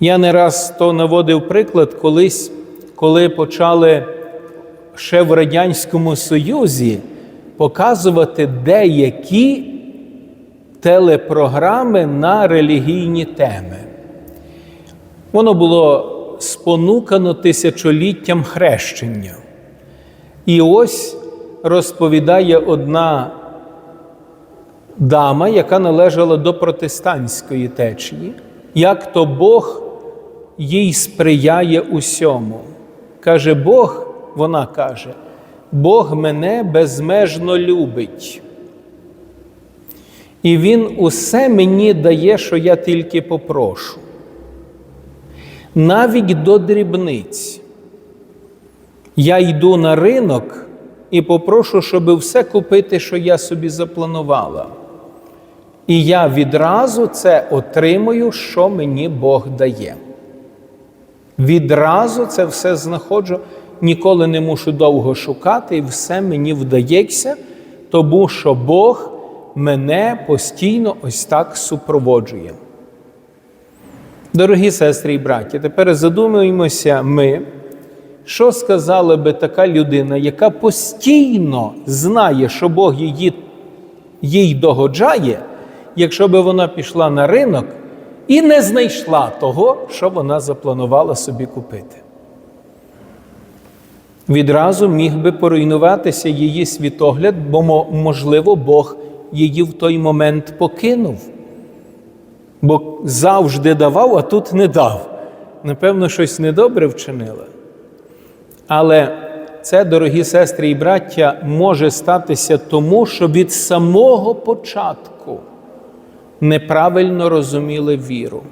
Я не раз то наводив приклад колись, коли почали ще в Радянському Союзі показувати деякі телепрограми на релігійні теми. Воно було спонукано тисячоліттям хрещення. І ось розповідає одна дама, яка належала до протестантської течії, як то Бог їй сприяє усьому. Каже Бог, вона каже, Бог мене безмежно любить. І Він усе мені дає, що я тільки попрошу. Навіть до дрібниць. Я йду на ринок і попрошу, щоб все купити, що я собі запланувала. І я відразу це отримую, що мені Бог дає. Відразу це все знаходжу, ніколи не мушу довго шукати, і все мені вдається, тому що Бог мене постійно ось так супроводжує. Дорогі сестри і браті, тепер задумуємося ми, що сказала би така людина, яка постійно знає, що Бог її, їй догоджає, якщо би вона пішла на ринок і не знайшла того, що вона запланувала собі купити. Відразу міг би поруйнуватися її світогляд, бо, можливо, Бог її в той момент покинув. Бо завжди давав, а тут не дав. Напевно, щось недобре вчинила. Але це, дорогі сестри і браття, може статися тому, що від самого початку неправильно розуміли віру.